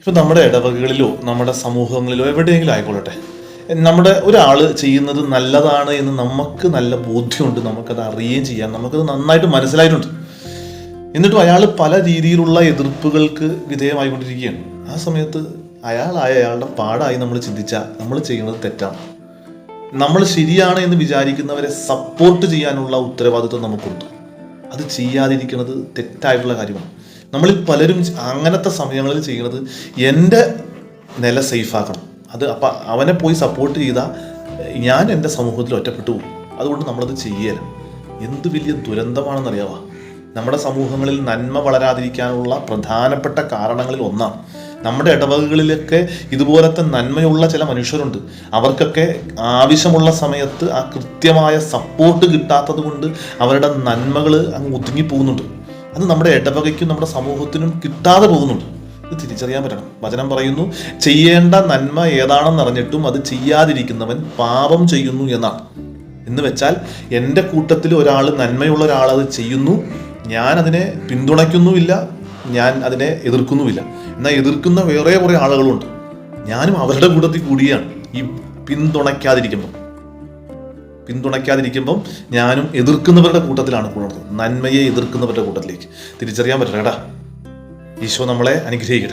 ഇപ്പം നമ്മുടെ ഇടവകകളിലോ നമ്മുടെ സമൂഹങ്ങളിലോ എവിടെയെങ്കിലും ആയിക്കൊള്ളട്ടെ. നമ്മുടെ ഒരാൾ ചെയ്യുന്നത് നല്ലതാണ് എന്ന് നമുക്ക് നല്ല ബോധ്യമുണ്ട്. നമുക്കത് അറിയുകയും ചെയ്യാം. നമുക്കത് നന്നായിട്ട് മനസ്സിലായിട്ടുണ്ട്. എന്നിട്ടും അയാൾ പല രീതിയിലുള്ള എതിർപ്പുകൾക്ക് വിധേയമായിക്കൊണ്ടിരിക്കുകയാണ്. ആ സമയത്ത് അയാളായ അയാളുടെ പാടായി നമ്മൾ ചിന്തിച്ചാൽ നമ്മൾ ചെയ്യുന്നത് തെറ്റാണ്. നമ്മൾ ശരിയാണ് എന്ന് വിചാരിക്കുന്നവരെ സപ്പോർട്ട് ചെയ്യാനുള്ള ഉത്തരവാദിത്വം നമുക്കുണ്ട്. അത് ചെയ്യാതിരിക്കുന്നത് തെറ്റായിട്ടുള്ള കാര്യമാണ്. നമ്മളിൽ പലരും അങ്ങനത്തെ സമയങ്ങളിൽ ചെയ്യുന്നത് എന്റെ നില സേഫാക്കണം അത് അപ്പം അവനെ പോയി സപ്പോർട്ട് ചെയ്താൽ ഞാൻ എന്റെ സമൂഹത്തിൽ ഒറ്റപ്പെട്ടു പോകും. അതുകൊണ്ട് നമ്മളത് ചെയ്യല എന്ത് വലിയ ദുരന്തമാണെന്നറിയാവാ? നമ്മുടെ സമൂഹങ്ങളിൽ നന്മ വളരാതിരിക്കാനുള്ള പ്രധാനപ്പെട്ട കാരണങ്ങളിൽ ഒന്നാണ്. നമ്മുടെ ഇടവകകളിലൊക്കെ ഇതുപോലത്തെ നന്മയുള്ള ചില മനുഷ്യരുണ്ട്. അവർക്കൊക്കെ ആവശ്യമുള്ള സമയത്ത് ആ കൃത്യമായ സപ്പോർട്ട് കിട്ടാത്തത് കൊണ്ട് അവരുടെ നന്മകൾ അങ്ങ് ഒതുങ്ങി പോകുന്നുണ്ട്. അത് നമ്മുടെ ഇടവകയ്ക്കും നമ്മുടെ സമൂഹത്തിനും കിട്ടാതെ പോകുന്നുണ്ട്. ഇത് തിരിച്ചറിയാൻ പറ്റണം. വചനം പറയുന്നു ചെയ്യേണ്ട നന്മ ഏതാണെന്ന് അറിഞ്ഞിട്ടും അത് ചെയ്യാതിരിക്കുന്നവൻ പാപം ചെയ്യുന്നു എന്നാണ്. എന്ന് വെച്ചാൽ എന്റെ കൂട്ടത്തിൽ ഒരാൾ നന്മയുള്ള ഒരാൾ അത് ചെയ്യുന്നു ഞാൻ അതിനെ പിന്തുണയ്ക്കുന്നുമില്ല ഞാൻ അതിനെ എതിർക്കുന്നുമില്ല. എന്നാൽ എതിർക്കുന്ന വേറെ കുറേ ആളുകളുണ്ട്. ഞാനും അവരുടെ കൂട്ടത്തിൽ കൂടിയാണ് ഈ പിന്തുണയ്ക്കാതിരിക്കുമ്പം. പിന്തുണയ്ക്കാതിരിക്കുമ്പം ഞാനും എതിർക്കുന്നവരുടെ കൂട്ടത്തിലാണ് കൂടുന്നത് നന്മയെ എതിർക്കുന്നവരുടെ കൂട്ടത്തിലേക്ക്. തിരിച്ചറിയാൻ പറ്റണം കേട്ടാ ഈശോ നമ്മളെ അനുഗ്രഹിക്കട്ടെ.